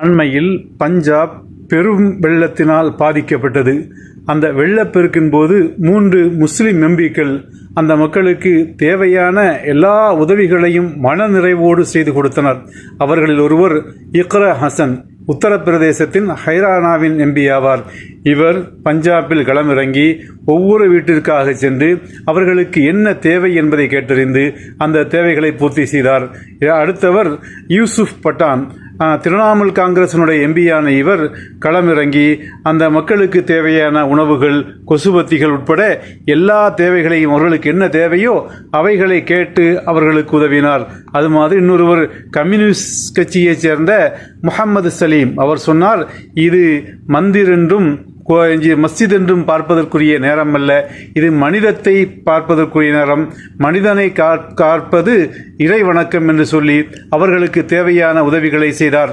அண்மையில் பஞ்சாப் பெரும் வெள்ளத்தினால் பாதிக்கப்பட்டது. அந்த வெள்ளப்பெருக்கின் போது மூன்று முஸ்லிம் எம்பிக்கள் அந்த மக்களுக்கு தேவையான எல்லா உதவிகளையும் மனநிறைவோடு செய்து கொடுத்தனர். அவர்களில் ஒருவர் இக்ர ஹசன் உத்தரப்பிரதேசத்தின் ஹைரானாவின் எம்பி ஆவார். இவர் பஞ்சாபில் களமிறங்கி ஒவ்வொரு வீட்டிற்காக சென்று அவர்களுக்கு என்ன தேவை என்பதை கேட்டறிந்து அந்த தேவைகளை பூர்த்தி செய்தார். அடுத்தவர் யூசுப் பட்டான். திரிணாமுல் காங்கிரசினுடைய எம்பியான இவர் களமிறங்கி அந்த மக்களுக்கு தேவையான உணவுகள் கொசுபத்திகள் உட்பட எல்லா தேவைகளையும் அவர்களுக்கு என்ன தேவையோ அவைகளை கேட்டு அவர்களுக்கு உதவினார். அது மாதிரி இன்னொருவர் கம்யூனிஸ்ட் கட்சியைச் சேர்ந்த முகமது சலீம். அவர் சொன்னார் இது மந்திரென்றும் என்றும் மஸ்ஜித் என்றும் பார்ப்பதற்குரிய நேரம் அல்ல இது மனிதத்தை பார்ப்பதற்குரிய நேரம். மனிதனை காற்பது இறை வணக்கம் என்று சொல்லி அவர்களுக்கு தேவையான உதவிகளை செய்தார்.